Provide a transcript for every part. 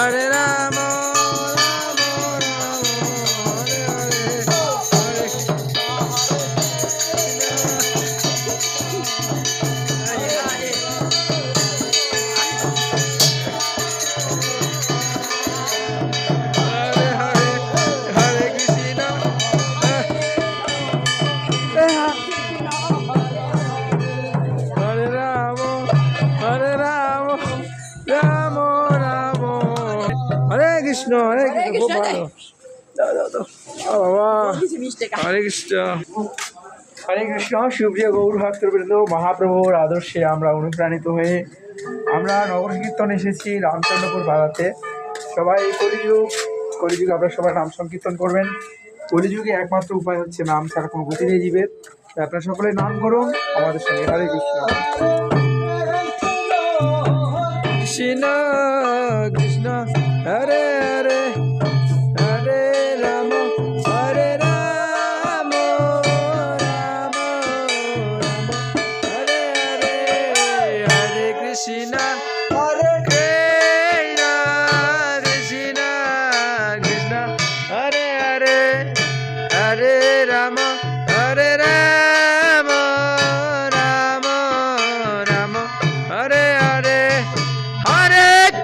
হরে কৃষ্ণ হরে কৃষ্ণ খুব ভালো বাবা। হরে কৃষ্ণ। হরে কৃষ্ণ সুপ্রিয় গৌর ভক্তবৃন্দ মহাপ্রভুর আদর্শে আমরা অনুপ্রাণিত হয়ে আমরা নগর কীর্তন এসেছি রামচন্দ্রপুর পাড়াতে। সবাই কলিযুগ কলিযুগ আপনারা সবাই নাম সংকীর্তন করবেন। কলিযুগে একমাত্র উপায় হচ্ছে নাম ছাড়া কোনো গতি নেই জীবের। আপনারা সকলে নাম করুন আমাদের সঙ্গে হরে কৃষ্ণ।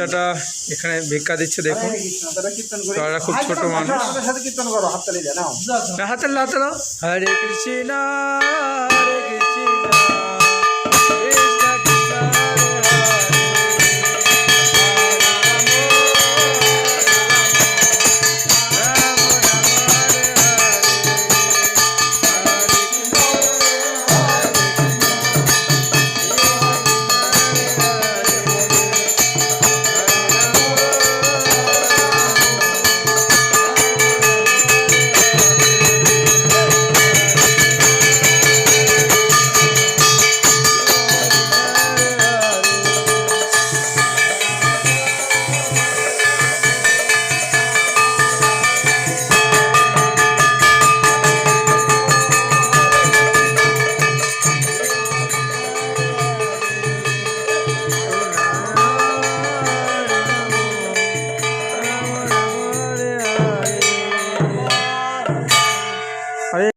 বাচ্চাটা এখানে ভিক্ষা দিচ্ছে দেখুন। তারা খুব ছোট মানুষ। সাথে কীর্তন করো হাততালি দেয় নাও। না, হাতে লাতে দাও হরে কৃষ্ণ।